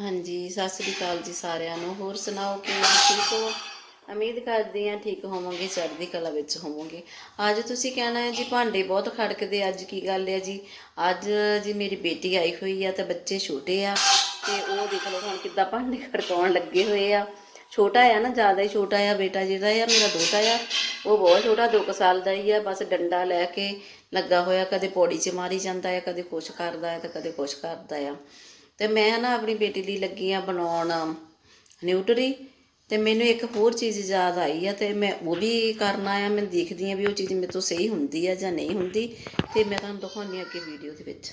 ਹਾਂਜੀ, ਸਤਿ ਸ੍ਰੀ ਅਕਾਲ ਜੀ ਸਾਰਿਆਂ ਨੂੰ। ਹੋਰ ਸੁਣਾਓ ਕਿਵੇਂ ਠੀਕ ਹੋ? ਉਮੀਦ ਕਰਦੀ ਹਾਂ ਠੀਕ ਹੋਵੋਗੇ, ਚੜ੍ਹਦੀ ਕਲਾ ਵਿੱਚ ਹੋਵੋਗੇ। ਅੱਜ ਤੁਸੀਂ ਕਹਿਣਾ ਹੈ ਜੀ, ਭਾਂਡੇ ਬਹੁਤ ਖੜਕਦੇ, ਅੱਜ ਕੀ ਗੱਲ ਹੈ ਜੀ? ਅੱਜ ਜੀ ਮੇਰੀ ਬੇਟੀ ਆਈ ਹੋਈ ਆ ਤੇ ਬੱਚੇ ਛੋਟੇ ਆ ਤੇ ਉਹ ਦੇਖ ਲਓ ਹੁਣ ਕਿੱਦਾਂ ਭਾਂਡੇ ਖੜਕਾਉਣ ਲੱਗੇ ਹੋਏ ਆ। ਛੋਟਾ ਆ ਨਾ, ਜ਼ਿਆਦਾ ਹੀ ਛੋਟਾ ਆ ਬੇਟਾ ਜਿਹੜਾ ਆ, ਮੇਰਾ ਦੋਤਾ ਆ। ਉਹ ਬਹੁਤ ਛੋਟਾ 2 ਸਾਲ ਦਾ ਹੀ ਆ, ਬਸ ਡੰਡਾ ਲੈ ਕੇ ਲੱਗਾ ਹੋਇਆ, ਕਦੇ ਪੌੜੀ 'ਚ ਮਾਰੀ ਜਾਂਦਾ ਆ, ਕਦੇ ਕੁਛ ਕਰਦਾ ਆ ਤੇ ਕਦੇ ਕੁਛ ਕਰਦਾ ਆ। ਤੇ ਮੈਂ ਨਾ ਆਪਣੀ ਬੇਟੀ ਲਈ ਲੱਗੀ ਆ ਬਣਾਉਣ ਨਿਊਟਰੀ ਤੇ ਮੈਨੂੰ ਇੱਕ ਹੋਰ ਚੀਜ਼ ਯਾਦ ਆਈ ਆ ਤੇ ਮੈਂ ਉਹ ਵੀ ਕਰਨਾ ਆ ਮੈਂ ਦੇਖਦੀ ਆ ਵੀ ਉਹ ਚੀਜ਼ ਮੇਰੇ ਤੋਂ ਸਹੀ ਹੁੰਦੀ ਆ ਜਾਂ ਨਹੀਂ ਹੁੰਦੀ ਤੇ ਮੈਂ ਤੁਹਾਨੂੰ ਦਿਖਾਉਂਦੀ ਆ ਅੱਗੇ ਵੀਡੀਓ ਦੇ ਵਿੱਚ।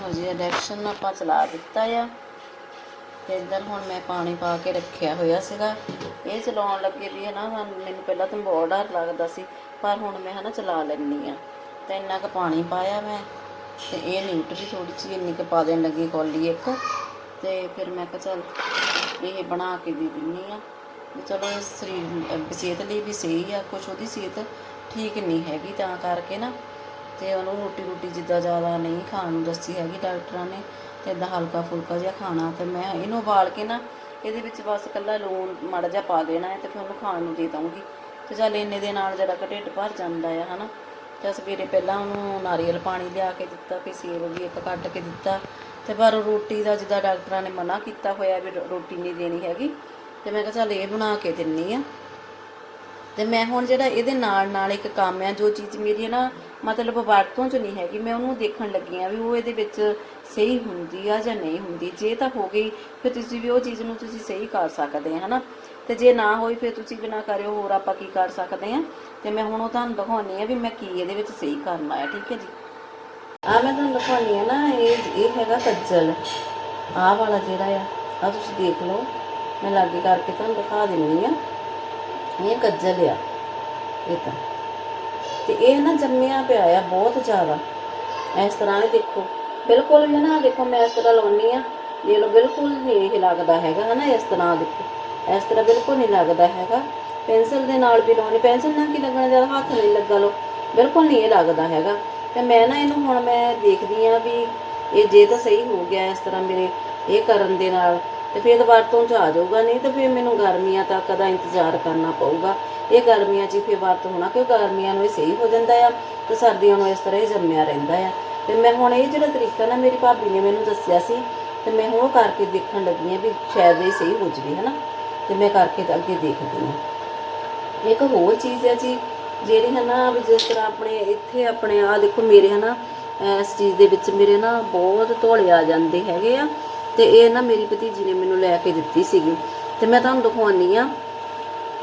ਹੋ ਜੀ ਇੰਡਕਸ਼ਨ ਆਪਾਂ ਚਲਾ ਦਿੱਤਾ ਆ ਤੇ ਇੱਧਰ ਹੁਣ ਮੈਂ ਪਾਣੀ ਪਾ ਕੇ ਰੱਖਿਆ ਹੋਇਆ ਸੀਗਾ। ਇਹ ਚਲਾਉਣ ਲੱਗੇ ਵੀ ਹੈ ਨਾ ਮੈਨੂੰ ਪਹਿਲਾਂ ਤਾਂ ਬਹੁਤ ਡਰ ਲੱਗਦਾ ਸੀ, ਪਰ ਹੁਣ ਮੈਂ ਹਨਾ ਚਲਾ ਲੈਂਦੀ ਆ। ਤੇ ਇੰਨਾ ਕੁ ਪਾਣੀ ਪਾਇਆ ਮੈਂ। ਤੇ ਇਹ ਨਿਊਟਰੀ ਥੋੜੀ ਜਿਹੀ, ਇੰਨੀ ਕੁ ਪਾ ਦੇਣ ਲੱਗੀ ਕੌਲੀ ਇੱਕ। ਤੇ ਫਿਰ ਮੈਂ ਕਿਹਾ ਚੱਲ ਇਹ ਬਣਾ ਕੇ ਦੇ ਦਿੰਨੀ ਆ। ਵੀ ਚਲੋ ਇਹ ਸਰੀਰ ਸਿਹਤ ਲਈ ਵੀ ਸਹੀ ਆ, ਕੁਛ ਉਹਦੀ ਸਿਹਤ ਠੀਕ ਨਹੀਂ ਹੈਗੀ ਤਾਂ ਕਰਕੇ ਨਾ। ਤੇ ਉਹਨੂੰ ਰੋਟੀ ਰੋਟੀ ਜਿੱਦਾਂ ਜ਼ਿਆਦਾ ਨਹੀਂ ਖਾਣ ਨੂੰ ਦੱਸੀ ਹੈਗੀ ਡਾਕਟਰਾਂ ਨੇ, ਤੇ ਇਦਾਂ ਹਲਕਾ ਫੁਲਕਾ ਜਿਹਾ ਖਾਣਾ ਤੇ ਮੈਂ ਇਹਨੂੰ ਉਬਾਲ ਕੇ ਨਾ ਇਹਦੇ ਵਿੱਚ ਬਸ ਇਕੱਲਾ ਲੂਣ ਮਾੜਾ ਜਿਹਾ ਪਾ ਦੇਣਾ ਹੈ ਤੇ ਫਿਰ ਉਹਨੂੰ ਖਾਣ ਨੂੰ ਦੇ ਦਊਂਗੀ। ਤੇ ਚੱਲ ਇੰਨੇ ਦੇ ਨਾਲ ਜਿਹੜਾ ਕੁ ਢਿੱਡ ਭਰ ਜਾਂਦਾ ਆ, ਹਨਾ। ਤੇ ਸਵੇਰੇ ਪਹਿਲਾਂ ਉਹਨੂੰ ਨਾਰੀਅਲ ਪਾਣੀ ਲਿਆ ਕੇ ਦਿੱਤਾ ਫਿਰ ਸੇਬ ਵੀ ਇੱਕ ਕੱਟ ਕੇ ਦਿੱਤਾ। ਤੇ ਪਰ ਰੋਟੀ ਦਾ ਜਿੱਦਾਂ ਡਾਕਟਰਾਂ ਨੇ ਮਨਾ ਕੀਤਾ ਹੋਇਆ ਵੀ ਰੋਟੀ ਨਹੀਂ ਦੇਣੀ ਹੈਗੀ, ਤੇ ਮੈਂ ਕਿਹਾ ਚੱਲ ਇਹ ਬਣਾ ਕੇ ਦਿੰਨੀ ਆ। ਤੇ ਮੈਂ ਹੁਣ ਜਿਹੜਾ ਇਹਦੇ ਨਾਲ ਨਾਲ ਇੱਕ ਕੰਮ ਆ, ਜੋ ਚੀਜ਼ ਮੇਰੀ ਹੈ ਨਾ, ਮਤਲਬ ਵਰਤੋਂ ਚ ਨਹੀਂ ਹੈਗੀ, ਮੈਂ ਉਹਨੂੰ ਦੇਖਣ ਲੱਗੀ ਆ ਵੀ ਉਹ ਇਹਦੇ ਵਿੱਚ ਸਹੀ ਹੁੰਦੀ ਆ ਜਾਂ ਨਹੀਂ ਹੁੰਦੀ। ਜੇ ਤਾਂ ਹੋ ਗਈ, ਫਿਰ ਤੁਸੀਂ ਵੀ ਉਹ ਚੀਜ਼ ਨੂੰ ਤੁਸੀਂ ਸਹੀ ਕਰ ਸਕਦੇ ਆ, ਹਨਾ? ਤੇ ਜੇ ਨਾ ਹੋਈ, ਫਿਰ ਤੁਸੀਂ ਬਿਨਾ ਕਰਿਓ, ਹੋਰ ਆਪਾਂ ਕੀ ਕਰ ਸਕਦੇ ਆ? ਤੇ ਮੈਂ ਹੁਣ ਉਹ ਤੁਹਾਨੂੰ ਦਿਖਾਉਣੀ ਆ ਵੀ ਮੈਂ ਕੀ ਇਹਦੇ ਵਿੱਚ ਸਹੀ ਕਰਨਾ ਆ, ਠੀਕ ਹੈ ਜੀ? ਆ ਮੈਂ ਤੁਹਾਨੂੰ ਦਿਖਾਉਣੀ ਆ ਨਾ, ਇਹ ਇਹ ਹੈਗਾ ਕੱਜਲ। ਆਹ ਵਾਲਾ ਜਿਹੜਾ ਆ ਆ ਤੁਸੀਂ ਦੇਖ ਲਓ। ਮੈਂ ਲਾਗੇ ਕਰਕੇ ਤੁਹਾਨੂੰ ਦਿਖਾ ਦਿੰਨੀ ਆ ਇਹ ਕੱਜਲ ਆ, ਇਹ ਤਾਂ। ਤੇ ਇਹ ਨਾ ਜੰਮਿਆ ਪਿਆ ਆ ਬਹੁਤ ਜ਼ਿਆਦਾ। ਇਸ ਤਰ੍ਹਾਂ ਇਹ ਦੇਖੋ, ਬਿਲਕੁਲ ਵੀ ਨਾ ਦੇਖੋ, ਮੈਂ ਇਸ ਤਰ੍ਹਾਂ ਲਾਉਣੀ ਆ ਇਹ ਲੋ ਬਿਲਕੁਲ ਨਹੀਂ ਇਹ ਲੱਗਦਾ ਹੈਗਾ, ਹਨਾ, ਇਸ ਤਰ੍ਹਾਂ ਦੇਖੋ। ਇਸ ਤਰ੍ਹਾਂ ਬਿਲਕੁਲ ਨਹੀਂ ਲੱਗਦਾ ਹੈਗਾ। ਪੈਨਸਲ ਦੇ ਨਾਲ ਵੀ ਲਾਉਣੀ ਪੈਨਸਲ ਨਾਲ ਕੀ ਲੱਗਣਾ ਜ਼ਿਆਦਾ ਹੱਥ ਨਹੀਂ ਲੱਗਾ ਲੋ, ਬਿਲਕੁਲ ਨਹੀਂ ਇਹ ਲੱਗਦਾ ਹੈਗਾ। ਤੇ ਮੈਂ ਨਾ ਇਹਨੂੰ ਹੁਣ ਮੈਂ ਦੇਖਦੀ ਆ ਵੀ ਇਹ ਜੇ ਤਾਂ ਸਹੀ ਹੋ ਗਿਆ ਇਸ ਤਰ੍ਹਾਂ ਮੇਰੇ, ਇਹ ਕਰਨ ਦੇ ਨਾਲ। ਤੇ ਫਿਰ ਵਰਤੋਂ ਚ ਆ ਜਾਊਗਾ ਨਹੀਂ ਤਾਂ ਫਿਰ ਮੈਨੂੰ ਗਰਮੀਆਂ ਤੱਕ ਦਾ ਇੰਤਜ਼ਾਰ ਕਰਨਾ ਪਊਗਾ। ਇਹ ਗਰਮੀਆਂ 'ਚ ਹੀ ਫਿਰ ਵਰਤ ਹੋਣਾ ਕਿ ਗਰਮੀਆਂ ਨੂੰ ਇਹ ਸਹੀ ਹੋ ਜਾਂਦਾ ਆ ਤੇ ਸਰਦੀਆਂ ਨੂੰ ਇਸ ਤਰ੍ਹਾਂ ਹੀ ਜੰਮਿਆ ਰਹਿੰਦਾ ਆ। ਤੇ ਮੈਂ ਹੁਣ ਇਹ ਜਿਹੜਾ ਤਰੀਕਾ ਨਾ ਮੇਰੀ ਭਾਬੀ ਨੇ ਮੈਨੂੰ ਦੱਸਿਆ ਸੀ ਤੇ ਮੈਂ ਹੁਣ ਕਰਕੇ ਦੇਖਣ ਲੱਗੀ ਆ ਵੀ ਸ਼ਾਇਦ ਇਹ ਸਹੀ ਹੋ ਜਵੇ, ਹਨਾ? ਤੇ ਮੈਂ ਕਰਕੇ ਅੱਗੇ ਦੇਖਦੀ ਆ ਇੱਕ ਹੋਰ ਚੀਜ਼ ਹੈ ਜੀ, ਜਿਹੜੀ ਹੈ ਨਾ ਵੀ ਜਿਸ ਤਰ੍ਹਾਂ ਆਪਣੇ ਇੱਥੇ ਆਪਣੇ ਆ ਦੇਖੋ ਮੇਰੇ ਹੈ ਨਾ, ਇਸ ਚੀਜ਼ ਦੇ ਵਿੱਚ ਮੇਰੇ ਨਾ ਬਹੁਤ ਧੋਲੇ ਆ ਜਾਂਦੇ ਹੈਗੇ ਆ। ਤੇ ਇਹ ਨਾ ਮੇਰੀ ਭਤੀਜੀ ਨੇ ਮੈਨੂੰ ਲੈ ਕੇ ਦਿੱਤੀ ਸੀਗੀ। ਤੇ ਮੈਂ ਤੁਹਾਨੂੰ ਦਿਖਾਉਣੀ ਆ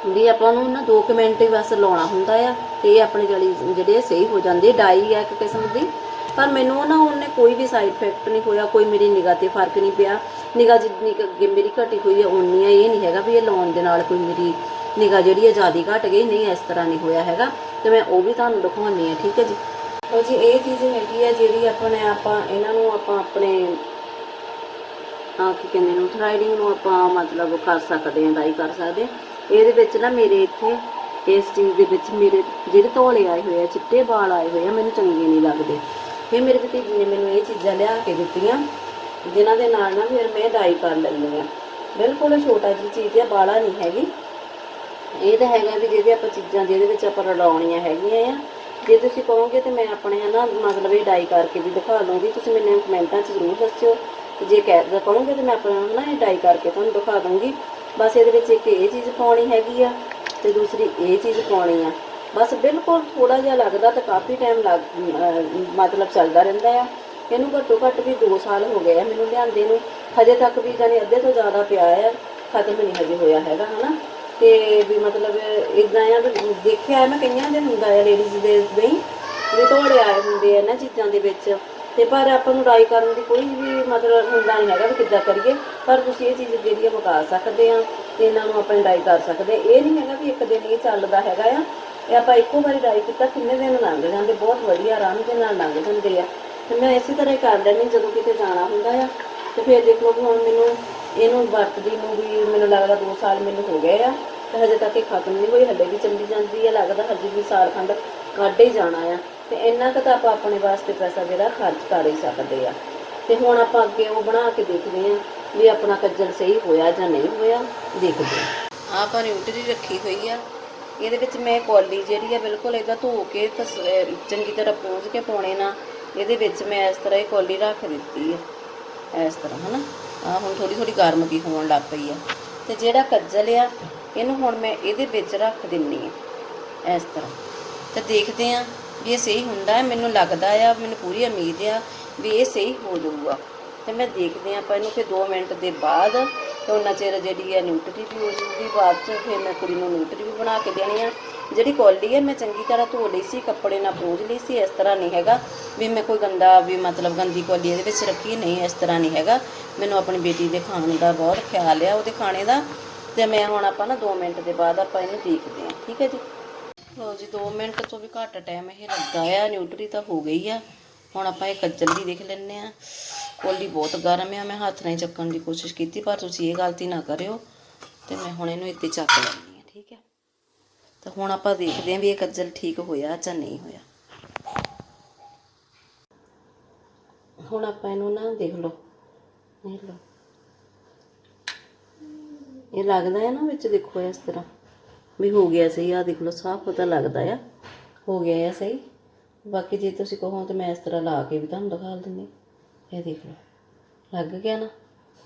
ਵੀ ਆਪਾਂ ਨੂੰ ਨਾ 2 ਮਿੰਟ ਹੀ ਬਸ ਲਾਉਣਾ ਹੁੰਦਾ ਆ ਤੇ ਇਹ ਆਪਣੇ ਜਲੀ ਜਿਹੜੇ ਸਹੀ ਹੋ ਜਾਂਦੇ, ਡਾਈ ਆ ਇੱਕ ਕਿਸਮ ਦੀ। ਪਰ ਮੈਨੂੰ ਨਾ ਉਹਨੇ ਕੋਈ ਵੀ ਸਾਈਡ ਇਫੈਕਟ ਨਹੀਂ ਹੋਇਆ, ਕੋਈ ਮੇਰੀ ਨਿਗਾਹ ਤੇ ਫ਼ਰਕ ਨਹੀਂ ਪਿਆ। ਨਿਗਾਹ ਜਿੰਨੀ ਕੁ ਅੱਗੇ ਮੇਰੀ ਘਟੀ ਹੋਈ ਹੈ ਉਨੀ ਆ, ਇਹ ਨਹੀਂ ਹੈਗਾ ਵੀ ਇਹ ਲਾਉਣ ਦੇ ਨਾਲ ਕੋਈ ਮੇਰੀ ਨਿਗਾਹ ਜਿਹੜੀ ਹੈ ਜ਼ਿਆਦਾ ਘਟ ਗਈ, ਨਹੀਂ ਇਸ ਤਰ੍ਹਾਂ ਨਹੀਂ ਹੋਇਆ ਹੈਗਾ। ਤੇ ਮੈਂ ਉਹ ਵੀ ਤੁਹਾਨੂੰ ਦਿਖਾਉਣੀ ਆ, ਠੀਕ ਹੈ ਜੀ? ਉਹ ਜੀ, ਇਹ ਚੀਜ਼ ਹੈਗੀ ਆ ਜਿਹੜੀ ਆਪਾਂ ਨੇ, ਆਪਾਂ ਇਹਨਾਂ ਨੂੰ ਆਪਾਂ ਆਪਣੇ ਕੀ ਕਹਿੰਦੇ ਨੂੰ ਥਰਾਈਡਿੰਗ ਨੂੰ ਆਪਾਂ ਮਤਲਬ ਕਰ ਸਕਦੇ ਹਾਂ ਡਾਈ ਕਰ ਸਕਦੇ ਇਹਦੇ ਵਿੱਚ ਨਾ ਮੇਰੇ ਇੱਥੇ, ਇਸ ਚੀਜ਼ ਦੇ ਵਿੱਚ ਮੇਰੇ ਜਿਹੜੇ ਧੋਲੇ ਆਏ ਹੋਏ ਆ, ਚਿੱਟੇ ਵਾਲ ਆਏ ਹੋਏ ਆ, ਮੈਨੂੰ ਚੰਗੇ ਨਹੀਂ ਲੱਗਦੇ। ਫਿਰ ਮੇਰੇ ਭਤੀਜੀ ਨੇ ਮੈਨੂੰ ਇਹ ਚੀਜ਼ਾਂ ਲਿਆ ਕੇ ਦਿੱਤੀਆਂ, ਜਿਨ੍ਹਾਂ ਦੇ ਨਾਲ ਨਾ ਫਿਰ ਮੈਂ ਡਾਈ ਕਰ ਲੈਂਦੀ ਆ ਬਿਲਕੁਲ ਛੋਟਾ ਜਿਹੀ ਚੀਜ਼ ਆ ਬਾਲਾ ਨਹੀਂ ਹੈਗੀ। ਇਹ ਤਾਂ ਹੈਗਾ ਵੀ ਜਿਹਦੇ ਆਪਾਂ ਚੀਜ਼ਾਂ, ਜਿਹਦੇ ਵਿੱਚ ਆਪਾਂ ਰਲਾਉਣੀਆਂ ਹੈਗੀਆਂ ਆ। ਜੇ ਤੁਸੀਂ ਕਹੋਗੇ ਤੇ ਮੈਂ ਆਪਣੇ ਹਨਾ, ਮਤਲਬ ਇਹ ਡਾਈ ਕਰਕੇ ਵੀ ਦਿਖਾ ਲਵਾਂਗੀ ਤੁਸੀਂ ਮੈਨੂੰ ਕਮੈਂਟਾਂ 'ਚ ਜ਼ਰੂਰ ਦੱਸਿਓ। ਜੇ ਕਹਿ ਕਹੋਗੇ ਤਾਂ ਮੈਂ ਆਪਣਾ ਹਨਾ ਇਹ ਡਾਈ ਕਰਕੇ ਤੁਹਾਨੂੰ ਦਿਖਾ ਦੂੰਗੀ ਬਸ ਇਹਦੇ ਵਿੱਚ ਇੱਕ ਇਹ ਚੀਜ਼ ਪਾਉਣੀ ਹੈਗੀ ਆ ਤੇ ਦੂਸਰੀ ਇਹ ਚੀਜ਼ ਪਾਉਣੀ ਆ। ਬਸ ਬਿਲਕੁਲ ਥੋੜਾ ਜਿਹਾ ਲੱਗਦਾ ਤਾਂ ਕਾਫੀ ਟਾਈਮ ਲੱਗ ਮਤਲਬ ਚੱਲਦਾ ਰਹਿੰਦਾ ਆ। ਇਹਨੂੰ ਘੱਟੋ ਘੱਟ ਵੀ 2 ਸਾਲ ਹੋ ਗਏ ਆ ਮੈਨੂੰ ਲਿਆਂਦੇ ਨੂੰ। ਹਜੇ ਤੱਕ ਵੀ ਜਾਨੀ ਅੱਧੇ ਤੋਂ ਜ਼ਿਆਦਾ ਪਿਆ ਆ। ਖਤਮ ਨਹੀਂ ਹਜੇ ਹੋਇਆ ਹੈਗਾ, ਹਨਾ? ਤੇ ਵੀ ਮਤਲਬ ਇਦਾਂ ਆ ਵੀ ਦੇਖਿਆ ਮੈਂ ਕਈਆਂ ਦੇ ਹੁੰਦਾ ਆ ਲੇਡੀਜ਼ ਦੇ ਨਹੀਂ ਵੀ ਧੋੜੇ ਆਏ ਹੁੰਦੇ ਆ ਇਹਨਾਂ ਚੀਜ਼ਾਂ ਦੇ ਵਿੱਚ। ਤੇ ਪਰ ਆਪਾਂ ਨੂੰ ਡਾਈ ਕਰਨ ਦੀ ਕੋਈ ਵੀ ਮਤਲਬ ਹੁੰਦਾ ਨਹੀਂ ਹੈਗਾ ਵੀ ਕਿੱਦਾਂ ਕਰੀਏ। ਪਰ ਤੁਸੀਂ ਇਹ ਚੀਜ਼ ਜਿਹੜੀ ਆ ਮੁਕਾ ਸਕਦੇ ਆ ਤੇ ਇਹਨਾਂ ਨੂੰ ਆਪਾਂ ਡਾਈ ਕਰ ਸਕਦੇ। ਇਹ ਨਹੀਂ ਹੈਗਾ ਵੀ ਇੱਕ ਦਿਨ ਇਹ ਚੱਲਦਾ ਹੈਗਾ ਆ। ਇਹ ਆਪਾਂ ਇੱਕੋ ਵਾਰੀ ਡਾਈ ਕੀਤਾ, ਕਿੰਨੇ ਦਿਨ ਲੰਘ ਜਾਂਦੇ। ਬਹੁਤ ਵਧੀਆ ਆਰਾਮ ਦੇ ਨਾਲ ਲੰਘ ਜਾਂਦੇ ਆ। ਤੇ ਮੈਂ ਇਸੇ ਤਰ੍ਹਾਂ ਹੀ ਕਰ ਲੈਂਦੀ, ਜਦੋਂ ਕਿਤੇ ਜਾਣਾ ਹੁੰਦਾ ਆ। ਤੇ ਫਿਰ ਦੇਖ ਲਓ ਵੀ ਹੁਣ ਮੈਨੂੰ ਇਹਨੂੰ ਵਰਤਦੀ ਨੂੰ ਵੀ ਮੈਨੂੰ ਲੱਗਦਾ 2 ਸਾਲ ਮੈਨੂੰ ਹੋ ਗਏ ਆ। ਤੇ ਹਜੇ ਤੱਕ ਇਹ ਖਤਮ ਨਹੀਂ ਹੋਈ ਹੱਲੇ ਵੀ ਚੱਲੀ ਜਾਂਦੀ ਆ, ਲੱਗਦਾ ਹਜੇ ਵੀ ਸਾਲ ਖੰਡ ਕੱਢ ਹੀ ਜਾਣਾ ਆ। ਤੇ ਇੰਨਾ ਕੁ ਤਾਂ ਆਪਾਂ ਆਪਣੇ ਵਾਸਤੇ ਪੈਸਾ ਜਿਹੜਾ ਖਰਚ ਕਰ ਹੀ ਸਕਦੇ ਆ। ਤੇ ਹੁਣ ਆਪਾਂ ਅੱਗੇ ਉਹ ਬਣਾ ਕੇ ਦੇਖਦੇ ਆ ਵੀ ਆਪਣਾ ਕੱਜਲ ਸਹੀ ਹੋਇਆ ਜਾਂ ਨਹੀਂ ਹੋਇਆ, ਦੇਖਦੇ ਹਾਂ। ਆਹ ਆਪਾਂ ਨਿਊਟਰੀ ਰੱਖੀ ਹੋਈ ਆ। ਇਹਦੇ ਵਿੱਚ ਮੈਂ ਕੌਲੀ ਜਿਹੜੀ ਆ, ਬਿਲਕੁਲ ਇਹਦਾ ਧੋ ਕੇ ਤਸ- ਚੰਗੀ ਤਰ੍ਹਾਂ ਪੂੰਝ ਕੇ ਪਾਉਣੇ ਨਾ, ਇਹਦੇ ਵਿੱਚ ਮੈਂ ਇਸ ਤਰ੍ਹਾਂ ਇਹ ਕੌਲੀ ਰੱਖ ਦਿੱਤੀ ਆ। ਇਸ ਤਰ੍ਹਾਂ, ਹਨਾ? ਆ ਹੁਣ ਥੋੜੀ ਥੋੜੀ ਗਰਮ ਕੀ ਹੋਣ ਲੱਗ ਪਈ ਆ। ਤੇ ਜਿਹੜਾ ਕੱਜਲ ਆ, ਇਹਨੂੰ ਹੁਣ ਮੈਂ ਇਹਦੇ ਵਿੱਚ ਰੱਖ ਦਿੰਨੀ ਆ। ਇਸ ਤਰ੍ਹਾਂ। ਤੇ ਦੇਖਦੇ ਆ ਵੀ ਇਹ ਸਹੀ ਹੁੰਦਾ ਹੈ, ਮੈਨੂੰ ਲੱਗਦਾ ਆ, ਮੈਨੂੰ ਪੂਰੀ ਉਮੀਦ ਆ ਵੀ ਇਹ ਸਹੀ ਹੋ ਜਾਊਗਾ। ਤੇ ਮੈਂ ਦੇਖਦੇ ਆ ਆਪਾਂ ਇਹਨੂੰ ਫਿਰ 2 ਮਿੰਟ ਦੇ ਬਾਅਦ ਤੇ ਉਹਨਾਂ ਚਿਰ ਜਿਹੜੀ ਹੈ ਨਿਊਟਰੀ ਵੀ ਹੋ ਜੂਗੀ ਬਾਅਦ ਚ ਫਿਰ ਮੈਂ ਕੁੜੀ ਨੂੰ ਨਿਊਟਰੀ ਵੀ ਬਣਾ ਕੇ ਦੇਣੀ ਆ। ਜਿਹੜੀ ਕੌਲੀ ਹੈ, ਮੈਂ ਚੰਗੀ ਤਰ੍ਹਾਂ ਧੋ ਲਈ ਸੀ, ਕੱਪੜੇ ਨਾਲ ਪੂੰਝ ਲਈ ਸੀ, ਇਸ ਤਰ੍ਹਾਂ ਨਹੀਂ ਹੈਗਾ ਵੀ ਮੈਂ ਕੋਈ ਗੰਦਾ ਵੀ ਮਤਲਬ ਗੰਦੀ ਕੌਲੀ ਇਹਦੇ ਵਿੱਚ ਰੱਖੀ ਨਹੀਂ, ਇਸ ਤਰ੍ਹਾਂ ਨਹੀਂ ਹੈਗਾ। ਮੈਨੂੰ ਆਪਣੀ ਬੇਟੀ ਦੇ ਖਾਣ ਦਾ ਬਹੁਤ ਖਿਆਲ ਆ, ਉਹਦੇ ਖਾਣੇ ਦਾ। ਤੇ ਮੈਂ ਹੁਣ ਆਪਾਂ ਨਾ 2 ਮਿੰਟ ਦੇ ਬਾਅਦ ਆਪਾਂ ਇਹਨੂੰ ਦੇਖਦੇ ਆ ਠੀਕ ਹੈ ਜੀ? ਲੋ ਜੀ 2 ਮਿੰਟ ਤੋਂ ਵੀ ਘੱਟ ਟਾਈਮ ਇਹ ਲੱਗਾ ਆ ਨਿਊਟਰੀ ਤਾਂ ਹੋ ਗਈ ਆ। ਹੁਣ ਆਪਾਂ ਇਹ ਕੱਜਲ ਵੀ ਦੇਖ ਲੈਣੇ ਆ। ਕੋਲੀ ਬਹੁਤ ਗਰਮ ਆ, ਮੈਂ ਹੱਥ ਨਾਲ ਚੱਕਣ ਦੀ ਕੋਸ਼ਿਸ਼ ਕੀਤੀ, ਪਰ ਤੁਸੀਂ ਇਹ ਗਲਤੀ ਨਾ ਕਰਿਓ। ਤੇ ਮੈਂ ਹੁਣ ਇਹਨੂੰ ਇੱਥੇ ਚੱਕ ਲੈਣੀ ਆ, ਠੀਕ ਹੈ ਤਾਂ ਹੁਣ ਆਪਾਂ ਦੇਖਦੇ ਆਂ ਵੀ ਇਹ ਕੱਜਲ ਠੀਕ ਹੋਇਆ ਜਾਂ ਨਹੀਂ ਹੋਇਆ। ਹੁਣ ਆਪਾਂ ਇਹਨੂੰ ਨਾ ਦੇਖ ਲਓ ਦੇਖ ਲਓ। ਇਹ ਲੱਗਦਾ ਹੈ ਨਾ ਵਿੱਚ, ਦੇਖੋ ਇਸ ਤਰ੍ਹਾਂ। ਵੀ ਹੋ ਗਿਆ ਸਹੀ ਆ ਦੇਖ ਲਓ, ਸਾਫ਼ ਪਤਾ ਲੱਗਦਾ ਆ। ਹੋ ਗਿਆ ਆ ਸਹੀ। ਬਾਕੀ ਜੇ ਤੁਸੀਂ ਕਹੋ ਤਾਂ ਮੈਂ ਇਸ ਤਰ੍ਹਾਂ ਲਾ ਕੇ ਵੀ ਤੁਹਾਨੂੰ ਦਿਖਾ ਦਿੰਦੀ ਇਹ ਦੇਖ ਲਓ, ਲੱਗ ਗਿਆ ਨਾ?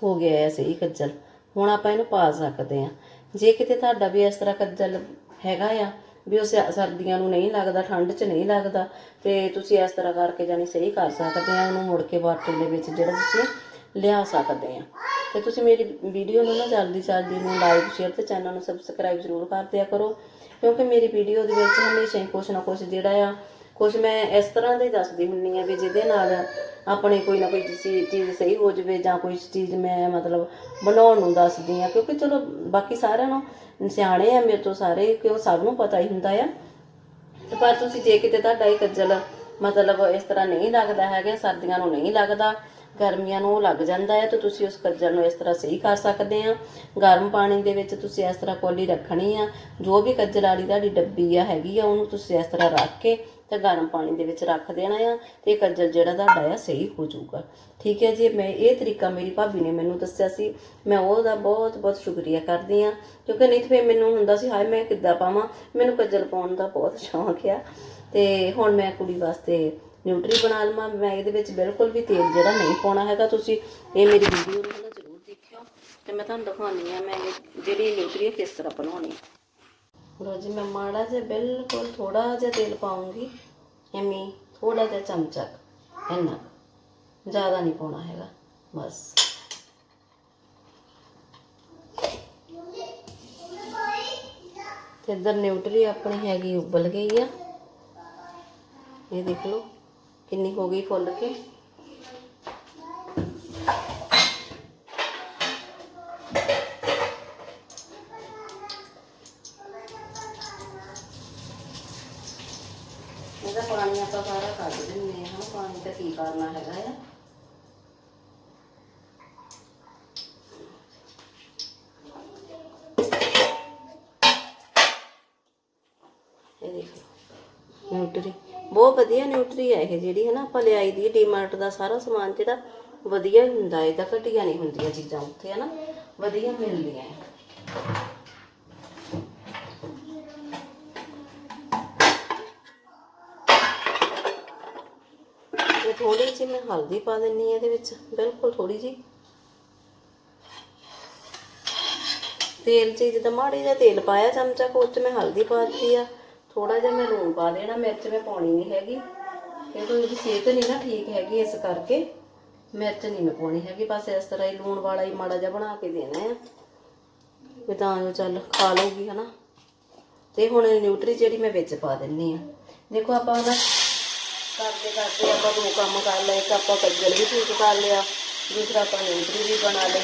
ਹੋ ਗਿਆ ਆ ਸਹੀ ਕੱਜਲ। ਹੁਣ ਆਪਾਂ ਇਹਨੂੰ ਪਾ ਸਕਦੇ ਆ। ਜੇ ਕਿਤੇ ਤੁਹਾਡਾ ਵੀ ਇਸ ਤਰ੍ਹਾਂ ਕੱਜਲ ਹੈਗਾ ਆ, ਵੀ ਉਹ ਸਿਆ- ਸਰਦੀਆਂ ਨੂੰ ਨਹੀਂ ਲੱਗਦਾ, ਠੰਡ 'ਚ ਨਹੀਂ ਲੱਗਦਾ, ਤੇ ਤੁਸੀਂ ਇਸ ਤਰ੍ਹਾਂ ਕਰਕੇ ਜਾਨੀ ਸਹੀ ਕਰ ਸਕਦੇ ਆ। ਉਹਨੂੰ ਮੁੜ ਕੇ ਬਾਟਲ ਦੇ ਵਿੱਚ ਜਿਹੜਾ ਤੁਸੀਂ ਲਿਆ ਸਕਦੇ ਆ। ਤੇ ਤੁਸੀਂ ਮੇਰੀ ਵੀਡੀਓ ਨੂੰ ਨਾ ਜਲਦੀ ਜਲਦੀ ਨੂੰ ਲਾਈਕ ਸ਼ੇਅਰ ਤੇ ਚੈਨਲ ਨੂੰ ਸਬਸਕ੍ਰਾਈਬ ਜ਼ਰੂਰ ਕਰ ਦਿਆ ਕਰੋ। ਕਿਉਂਕਿ ਮੇਰੀ ਵੀਡੀਓ ਦੇ ਵਿੱਚ ਹਮੇਸ਼ਾ ਹੀ ਕੁਛ ਨਾ ਕੁਛ ਜਿਹੜਾ ਆ, ਕੁਛ ਮੈਂ ਇਸ ਤਰ੍ਹਾਂ ਦੇ ਦੱਸਦੀ ਹੁੰਨੀ ਆ ਵੀ ਜਿਹਦੇ ਨਾਲ ਆਪਣੇ ਕੋਈ ਨਾ ਕੋਈ ਚੀਜ਼ ਚੀਜ਼ ਸਹੀ ਹੋ ਜਾਵੇ ਜਾਂ ਕੋਈ ਚੀਜ਼ ਮੈਂ ਮਤਲਬ ਬਣਾਉਣ ਨੂੰ ਦੱਸਦੀ ਆ। ਕਿਉਂਕਿ ਚਲੋ ਬਾਕੀ ਸਾਰਿਆਂ ਨੂੰ, ਸਿਆਣੇ ਆ ਮੇਰੇ ਤੋਂ ਸਾਰੇ, ਕਿਉਂ ਸਭ ਨੂੰ ਪਤਾ ਹੀ ਹੁੰਦਾ ਆ। ਪਰ ਤੁਸੀਂ ਜੇ ਕਿਤੇ ਤੁਹਾਡਾ ਇਹ ਕੱਜਲ ਮਤਲਬ ਇਸ ਤਰ੍ਹਾਂ ਨਹੀਂ ਲੱਗਦਾ ਹੈਗਾ, ਸਰਦੀਆਂ ਨੂੰ ਨਹੀਂ ਲੱਗਦਾ ਗਰਮੀਆਂ ਨੂੰ ਉਹ ਲੱਗ ਜਾਂਦਾ ਹੈ, ਤਾਂ ਤੁਸੀਂ ਉਸ ਕੱਜਲ ਨੂੰ ਇਸ ਤਰ੍ਹਾਂ ਸਹੀ ਕਰ ਸਕਦੇ ਆ। ਗਰਮ ਪਾਣੀ ਦੇ ਵਿੱਚ ਤੁਸੀਂ ਇਸ ਤਰ੍ਹਾਂ ਕੋਲੀ ਰੱਖਣੀ ਆ। ਜੋ ਵੀ ਕੱਜਲ ਵਾਲੀ ਤੁਹਾਡੀ ਡੱਬੀ ਆ, ਹੈਗੀ ਆ, ਉਹਨੂੰ ਤੁਸੀਂ ਇਸ ਤਰ੍ਹਾਂ ਰੱਖ ਕੇ ਤੇ ਗਰਮ ਪਾਣੀ ਦੇ ਵਿੱਚ ਰੱਖ ਦੇਣਾ ਆ ਤੇ ਇਹ ਕੱਜਲ ਜਿਹੜਾ ਤੁਹਾਡਾ ਆ, ਸਹੀ ਹੋ ਜਾਊਗਾ। ਠੀਕ ਹੈ ਜੀ, ਮੈਂ ਇਹ ਤਰੀਕਾ ਮੇਰੀ ਭਾਬੀ ਨੇ ਮੈਨੂੰ ਦੱਸਿਆ ਸੀ। ਮੈਂ ਉਹਦਾ ਬਹੁਤ ਬਹੁਤ ਸ਼ੁਕਰੀਆ ਕਰਦੀ ਆ। ਕਿਉਂਕਿ ਨਹੀਂ ਤਾਂ ਮੈਨੂੰ ਹੁੰਦਾ ਸੀ, ਹਾਏ ਮੈਂ ਕਿੱਦਾਂ ਪਾਵਾਂ? ਮੈਨੂੰ ਕੱਜਲ ਪਾਉਣ ਦਾ ਬਹੁਤ ਸ਼ੌਂਕ ਆ। ਤੇ ਹੁਣ ਮੈਂ ਕੁੜੀ ਵਾਸਤੇ ਨਿਊਟਰੀ ਬਣਾ ਲਵਾਂ ਮੈਂ ਇਹਦੇ ਵਿੱਚ ਬਿਲਕੁਲ ਵੀ ਤੇਲ ਜਿਹੜਾ ਨਹੀਂ ਪਾਉਣਾ ਹੈਗਾ ਤੁਸੀਂ ਇਹ ਮੇਰੀ ਵੀਡੀਓ ਨੂੰ ਨਾ ਜ਼ਰੂਰ ਦੇਖਿਓ ਤੇ ਮੈਂ ਤੁਹਾਨੂੰ ਦਿਖਾਉਂਦੀ ਆ ਮੈਂ ਇਹ ਜਿਹੜੀ ਨਿਊਟਰੀ ਹੈ ਕਿਸ ਤਰ੍ਹਾਂ ਬਣਾਉਣੀ ਲੋ ਜੀ ਮੈਂ ਮਾੜਾ ਜਿਹਾ ਬਿਲਕੁਲ ਥੋੜਾ ਜਿਹਾ ਤੇਲ ਪਾਉਂਗੀ ਐਵੇਂ ਥੋੜਾ ਜਿਹਾ ਚਮਚਾ ਕੁ, ਇੰਨਾ ਕੁ। ਜ਼ਿਆਦਾ ਨਹੀਂ ਪਾਉਣਾ ਹੈਗਾ ਬਸ। ਤੇ ਇਧਰ ਨਿਊਟਰੀ ਆਪਣੀ ਹੈਗੀ ਉਬਲ ਗਈ ਆ। ਇਹ ਦੇਖ ਲਓ। ਕਿੰਨੀ ਹੋ ਗਈ ਫੁੱਲ ਕੇ? ਇਹਦਾ ਪਾਣੀ ਆਪਾਂ ਸਾਰਾ ਕੱਢ ਦਿੰਦੇ ਹਾਂ। ਪਾਣੀ ਤਾਂ ਕੀ ਕਰਨਾ ਹੈਗਾ ਆ ਇਹ ਦੇਖੋ ਨਿਊਟਰੀ ਬਹੁਤ ਵਧੀਆ ਨਿਊਟਰੀ ਹੈ ਇਹ ਜਿਹੜੀ ਹੈ ਆਪਾਂ ਲਿਆਈ ਦੀ ਡੀਮਾਰਟ ਦਾ ਸਾਰਾ ਸਮਾਨ ਜਿਹੜਾ ਵਧੀਆ ਹੀ ਹੁੰਦਾ ਇਹਦਾ ਘਟੀਆ ਨਹੀਂ ਹੁੰਦੀਆਂ ਚੀਜ਼ਾਂ ਉੱਥੇ ਹੈ ਵਧੀਆ ਮਿਲਦੀਆਂ। ਹੈ ਤੇ ਥੋੜੀ ਜਿਹੀ ਮੈਂ ਹਲਦੀ ਪਾ ਦਿੰਨੀ ਆ ਇਹਦੇ ਵਿੱਚ ਬਿਲਕੁਲ ਥੋੜੀ ਜਿਹੀ। ਤੇਲ ਚ ਜਿੱਦਾਂ ਮਾੜੀ ਜਿਹਾ ਤੇਲ ਪਾਇਆ ਚਮਚਾ ਕੁ, 'ਚ ਮੈਂ ਹਲਦੀ ਪਾ ਦਿੱਤੀ ਆ। ਥੋੜਾ ਜਿਹਾ ਮੈਂ ਲੂਣ ਪਾ ਦੇਣਾ, ਮਿਰਚ ਮੈਂ ਪਾਉਣੀ ਨਹੀਂ ਹੈਗੀ। ਕਿਉਂਕਿ ਉਹਦੀ ਸਿਹਤ ਨਹੀਂ ਨਾ ਠੀਕ ਹੈਗੀ ਇਸ ਕਰਕੇ ਮਿਰਚ ਨਹੀਂ ਮੈਂ ਪਾਉਣੀ ਹੈਗੀ। ਬਸ ਇਸ ਤਰ੍ਹਾਂ ਹੀ ਲੂਣ ਵਾਲਾ ਹੀ ਮਾੜਾ ਜਿਹਾ ਬਣਾ ਕੇ ਦੇਣਾ ਆ। ਵੀ ਤਾਂ ਜੋ ਚੱਲ ਖਾ ਲਊਗੀ, ਹਨਾ। ਤੇ ਹੁਣ ਨਿਊਟਰੀ ਜਿਹੜੀ ਮੈਂ ਵਿੱਚ ਪਾ ਦਿੰਨੀ ਆ। ਦੇਖੋ ਆਪਾਂ ਉਹਦਾ ਕਰਦੇ ਕਰਦੇ ਆਪਾਂ ਦੋ ਕੰਮ ਕਰ ਲਏ। ਇੱਕ ਆਪਾਂ ਕੱਜਲ ਵੀ ਠੀਕ ਕਰ ਲਿਆ, ਦੂਸਰਾ ਆਪਾਂ ਨਿਊਟਰੀ ਵੀ ਬਣਾ ਲਈ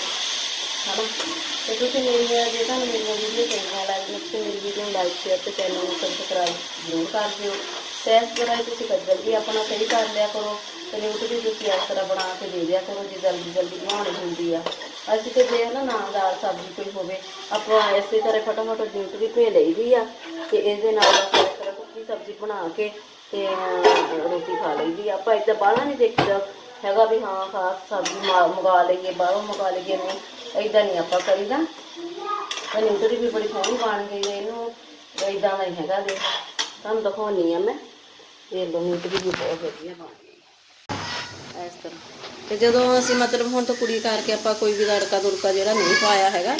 ਹਨਾ। ਤੇ ਤੁਸੀਂ ਮੇਰੀਆਂ ਜੇ ਤੁਹਾਨੂੰ ਮੇਰੀਆਂ ਵੀਡੀਓ ਚੰਗੀਆਂ ਲੱਗਦੀਆਂ ਤੁਸੀਂ ਮੇਰੀ ਵੀਡੀਓ ਨੂੰ ਲਾਈਕ ਸ਼ੇਅਰ ਤੇ ਚੈਨਲ ਨੂੰ ਸਬਸਕ੍ਰਾਈਬ ਜ਼ਰੂਰ ਕਰ ਦਿਓ। ਤੇ ਇਸ ਤਰ੍ਹਾਂ ਹੀ ਤੁਸੀਂ ਕੱਦਲ ਵੀ ਆਪਣਾ ਸਹੀ ਕਰ ਲਿਆ ਕਰੋ, ਤੇ ਨਿਊਟਰੀ ਤੁਸੀਂ ਇਸ ਤਰ੍ਹਾਂ ਬਣਾ ਕੇ ਦੇ ਦਿਆ ਕਰੋ, ਜੇ ਜਲਦੀ ਜਲਦੀ ਬਣਾਉਣੀ ਹੁੰਦੀ ਆ। ਅਸੀਂ ਤੇ ਜੇ ਨਾ ਨਾਲ ਦਾਲ ਸਬਜ਼ੀ ਕੋਈ ਹੋਵੇ, ਆਪਾਂ ਇਸੇ ਤਰ੍ਹਾਂ ਫਟਾਫਟ ਨਿਊਟਰੀ ਭੇ ਲਈਦੀ ਆ, ਤੇ ਇਹਦੇ ਨਾਲ ਆਪਾਂ ਇਸ ਤਰ੍ਹਾਂ ਸੁੱਕੀ ਸਬਜ਼ੀ ਬਣਾ ਕੇ ਤੇ ਰੋਟੀ ਖਾ ਲਈਦੀ ਆ। ਆਪਾਂ ਇਦਾਂ ਬਾਹਲਾ ਨਹੀਂ ਦੇਖੀਦਾ ਹੈਗਾ ਵੀ ਹਾਂ ਖਾਸ ਸਬਜ਼ੀ ਮਾ- ਮੰਗਾ ਲਈਏ, ਬਾਹਰੋਂ ਮੰਗਾ ਲਈਏ, ਨਹੀਂ। ਇਦਾਂ ਨਹੀਂ ਆਪਾਂ ਕਰੀਦਾ। ਤੇ ਨਿਊਟਰੀ ਵੀ ਬੜੀ ਸੋਹਣੀ ਬਣ ਗਈ ਹੈ ਇਹਨੂੰ। ਇਦਾਂ ਦਾ ਹੀ ਹੈਗਾ ਦੇਖ। ਤੁਹਾਨੂੰ ਦਿਖਾਉਣੀ ਆ ਮੈਂ। ਇਹ ਲੋ ਨਿਊਟਰੀ ਵੀ ਬਹੁਤ ਵਧੀਆ ਬਣ ਗਈ ਇਸ ਤਰ੍ਹਾਂ। ਤੇ ਜਦੋਂ ਅਸੀਂ ਮਤਲਬ ਹੁਣ ਤਾਂ ਕੁੜੀ ਕਰਕੇ ਆਪਾਂ ਕੋਈ ਵੀ ਤੜਕਾ ਦੁੜਕਾ ਜਿਹੜਾ ਨਹੀਂ ਪਾਇਆ ਹੈਗਾ,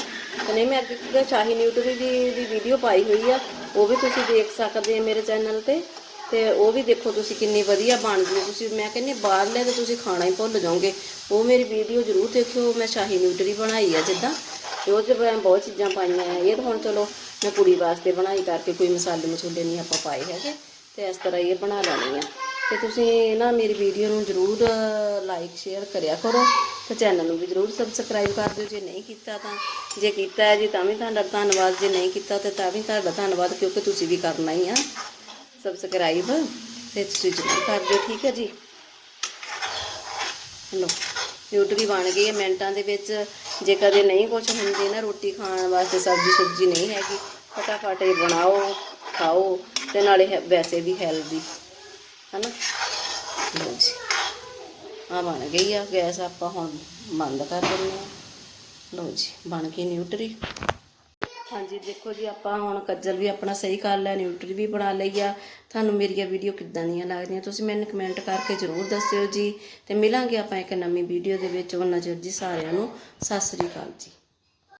ਤੇ ਨਹੀਂ, ਮੈਂ ਅੱਗੇ ਸ਼ਾਹੀ ਨਿਊਟਰੀ ਦੀ ਦੀ ਵੀਡੀਓ ਪਾਈ ਹੋਈ ਆ। ਉਹ ਵੀ ਤੁਸੀਂ ਦੇਖ ਸਕਦੇ ਆ ਮੇਰੇ ਚੈਨਲ ਤੇ। ਤੇ ਉਹ ਵੀ ਦੇਖੋ ਤੁਸੀਂ ਕਿੰਨੀ ਵਧੀਆ ਬਣਦੀ ਹੈ ਤੁਸੀਂ, ਮੈਂ ਕਹਿੰਦੀ ਬਾਹਰਲੇ ਤੇ ਤੁਸੀਂ ਖਾਣਾ ਹੀ ਭੁੱਲ ਜਾਓਗੇ। ਉਹ ਮੇਰੀ ਵੀਡੀਓ ਜ਼ਰੂਰ ਦੇਖਿਓ, ਮੈਂ ਸ਼ਾਹੀ ਨਿਊਟਰੀ ਬਣਾਈ ਆ ਜਿੱਦਾਂ। ਤੇ ਉਹ 'ਚ ਮੈਂ ਬਹੁਤ ਚੀਜ਼ਾਂ ਪਾਈਆਂ ਆ, ਇਹ ਤਾਂ ਹੁਣ ਚਲੋ ਮੈਂ ਕੁੜੀ ਵਾਸਤੇ ਬਣਾਈ ਕਰਕੇ ਕੋਈ ਮਸਾਲੇ ਮਸੂਲੇ ਨਹੀਂ ਆਪਾਂ ਪਾਏ ਹੈਗੇ। ਤੇ ਇਸ ਤਰ੍ਹਾਂ ਇਹ ਬਣਾ ਲੈਣੀ ਆ। ਤੇ ਤੁਸੀਂ ਨਾ ਮੇਰੀ ਵੀਡੀਓ ਨੂੰ ਜਰੂਰ ਲਾਈਕ ਸ਼ੇਅਰ ਕਰਿਆ ਕਰੋ। ਤੇ ਚੈਨਲ ਨੂੰ ਵੀ ਜਰੂਰ ਸਬਸਕ੍ਰਾਈਬ ਕਰ ਦਿਓ। ਜੇ ਨਹੀਂ ਕੀਤਾ ਤਾਂ, ਜੇ ਕੀਤਾ ਹੈ ਜੀ, ਤਾਂ ਵੀ ਤੁਹਾਡਾ ਧੰਨਵਾਦ। ਜੇ ਨਹੀਂ ਕੀਤਾ ਤੇ ਤਾਂ ਵੀ ਤੁਹਾਡਾ ਧੰਨਵਾਦ, ਕਿਉਂਕਿ ਤੁਸੀਂ ਵੀ ਕਰਨਾ ਹੀ ਆ। ਸਬਸਕ੍ਰਾਈਬ ਤੇ ਤੁਸੀਂ ਜਰੂਰ ਕਰ ਦਿਓ, ਠੀਕ ਹੈ ਜੀ? ਲੋ ਨਿਊਟਰੀ ਬਣ ਗਈ ਹੈ ਮਿੰਟਾਂ ਦੇ ਵਿੱਚ। ਜੇ ਕਦੇ ਨਹੀਂ ਕੁਝ ਹੁੰਦੀ ਨਾ ਰੋਟੀ ਖਾਣ ਵਾਸਤੇ, ਸਬਜ਼ੀ ਸੁਬਜ਼ੀ ਨਹੀਂ ਹੈਗੀ, ਫਟਾਫਟ ਇਹ ਬਣਾਓ, ਖਾਓ ਤੇ ਨਾਲੇ ਹੈ- ਵੈਸੇ ਵੀ ਹੈਲਦੀ ਹਨਾ? ਲਓ ਜੀ ਆ ਬਣ ਗਈ ਆ, ਗੈਸ ਆਪਾਂ ਹੁਣ ਬੰਦ ਕਰ ਦਿੰਦੇ ਆ ਲਓ ਜੀ, ਬਣ ਗਈ ਨਿਊਟਰੀ। ਹਾਂਜੀ, ਦੇਖੋ ਜੀ, ਆਪਾਂ ਹੁਣ ਕੱਜਲ ਵੀ ਆਪਣਾ ਸਹੀ ਕਰ ਲਿਆ, ਨਿਊਟਰੀ ਵੀ ਬਣਾ ਲਈ ਆ। ਤੁਹਾਨੂੰ ਮੇਰੀਆਂ ਵੀਡੀਓ ਕਿੱਦਾਂ ਦੀਆਂ ਲੱਗਦੀਆਂ, ਤੁਸੀਂ ਮੈਨੂੰ ਕਮੈਂਟ ਕਰਕੇ ਜ਼ਰੂਰ ਦੱਸਿਓ ਜੀ। ਤੇ ਮਿਲਾਂਗੇ ਆਪਾਂ ਇੱਕ ਨਵੀਂ ਵੀਡੀਓ ਦੇ ਵਿੱਚ। ਉਹਨਾਂ ਚਿਰ ਜੀ ਸਾਰਿਆਂ ਨੂੰ, ਸਤਿ ਸ੍ਰੀ ਅਕਾਲ ਜੀ।